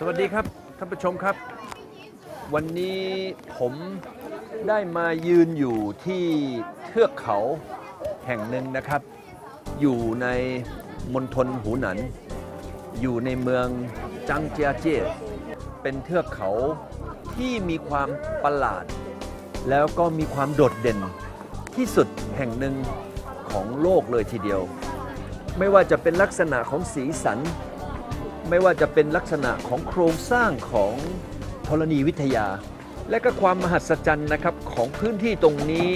สวัสดีครับท่านผู้ชมครับ วันนี้ผมได้มายืนอยู่ที่เทือกเขาแห่งหนึ่งนะครับ อยู่ในมณฑลหูหนัน อยู่ในเมืองจังเจียเจียเป็นเทือกเขาที่มีความประหลาด แล้วก็มีความโดดเด่นที่สุดแห่งหนึ่งของโลกเลยทีเดียว ไม่ว่าจะเป็นลักษณะของสีสัน ไม่ว่าจะเป็นลักษณะของโครงสร้างของธรณีวิทยา และก็ความมหัศจรรย์นะครับของพื้นที่ตรงนี้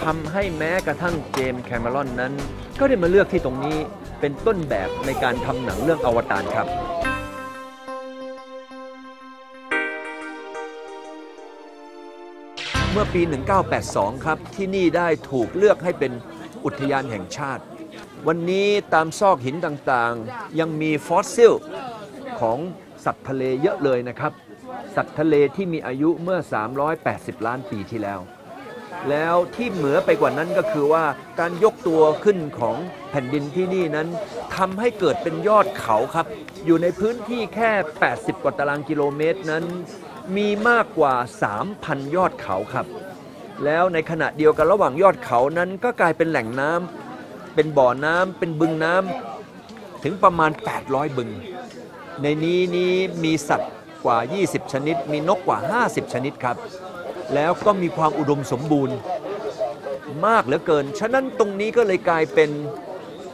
ทำให้แม้กระทั่งเจมส์แคมเมรอนนั้น ก็ได้มาเลือกที่ตรงนี้เป็นต้นแบบในการทำหนังเรื่องอวตารครับเมื่อปี 1982 ครับ ที่นี่ได้ถูกเลือกให้เป็นอุทยานแห่งชาติ วันนี้ตามซอกหินต่างๆ ยังมีฟอสซิลของสัตว์ทะเลเยอะเลยนะครับ สัตว์ทะเลที่มีอายุเมื่อ 380 ล้านปีที่แล้ว แล้วที่เหนือไปกว่านั้นก็คือว่าการยกตัวขึ้นของแผ่นดินที่นี่นั้นทำให้เกิดเป็นยอดเขาครับ อยู่ในพื้นที่แค่ 80 กว่าตารางกิโลเมตรนั้น มีมากกว่า 3,000 ยอดเขาครับ แล้วในขณะเดียวกันระหว่างยอดเขานั้นก็กลายเป็นแหล่งน้ำ เป็นบ่อน้ำเป็นบึงน้ำถึงประมาณ 800 บึง ในนี้นี้มีสัตว์กว่า 20 ชนิด มีนกกว่า 50 ชนิดครับ แล้วก็มีความอุดมสมบูรณ์มากเหลือเกิน ฉะนั้นตรงนี้ก็เลยกลายเป็น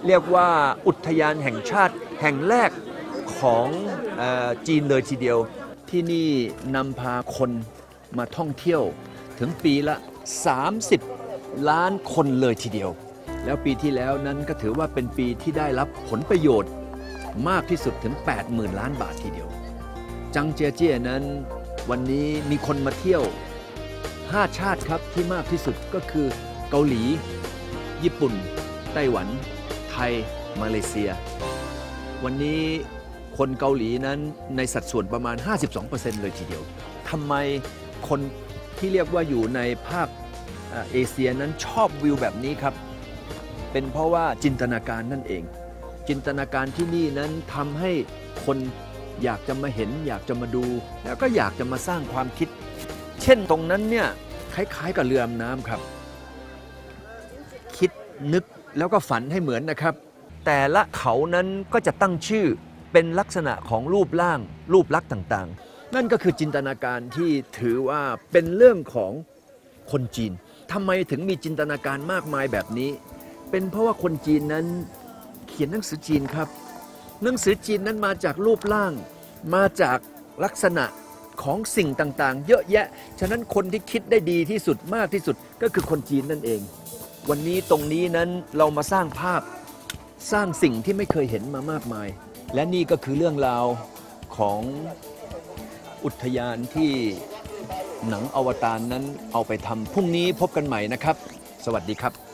เรียกว่าอุทยานแห่งชาติแห่งแรกของอจีนเลยทีเดียว ที่นี่นำพาคนมาท่องเที่ยวถึงปีละ 30 ล้านคนเลยทีเดียว แล้วปีที่แล้วนั้นก็ถือว่าเป็นปีที่ได้รับผลประโยชน์มากที่สุดถึง 80,000 ล้านบาททีเดียว จังเจียเจียนั้น วันนี้มีคนมาเที่ยว 5 ชาติครับที่มากที่สุดก็คือเกาหลี ญี่ปุ่น ไต้หวัน ไทย มาเลเซีย วันนี้คนเกาหลีนั้นในสัดส่วนประมาณ 52%เลยทีเดียวทำไมคนที่เรียกว่าอยู่ในภาคเอเชียนั้นชอบวิวแบบนี้ครับ เป็นเพราะว่าจินตนาการนั่นเอง จินตนาการที่นี่นั้นทำให้คนอยากจะมาเห็น อยากจะมาดู แล้วก็อยากจะมาสร้างความคิด เช่นตรงนั้นเนี่ยคล้ายๆกับเรือดำน้ำครับ คิดนึกแล้วก็ฝันให้เหมือนนะครับ แต่ละเขานั้นก็จะตั้งชื่อเป็นลักษณะของรูปร่าง รูปลักษณ์ต่างๆ นั่นก็คือจินตนาการที่ถือว่าเป็นเรื่องของคนจีนทำไมถึงมีจินตนาการมากมายแบบนี้ เป็นเพราะว่าคนจีนนั้นเขียนหนังสือจีนครับ หนังสือจีนนั้นมาจากรูปร่าง มาจากลักษณะของสิ่งต่างๆ เยอะแยะ ฉะนั้นคนที่คิดได้ดีที่สุดมากที่สุดก็คือคนจีนนั่นเอง วันนี้ตรงนี้นั้นเรามาสร้างภาพสร้างสิ่งที่ไม่เคยเห็นมามากมาย และนี่ก็คือเรื่องราวของอุทยานที่หนังอวตารนั้นเอาไปทำพรุ่งนี้พบกันใหม่นะครับ สวัสดีครับ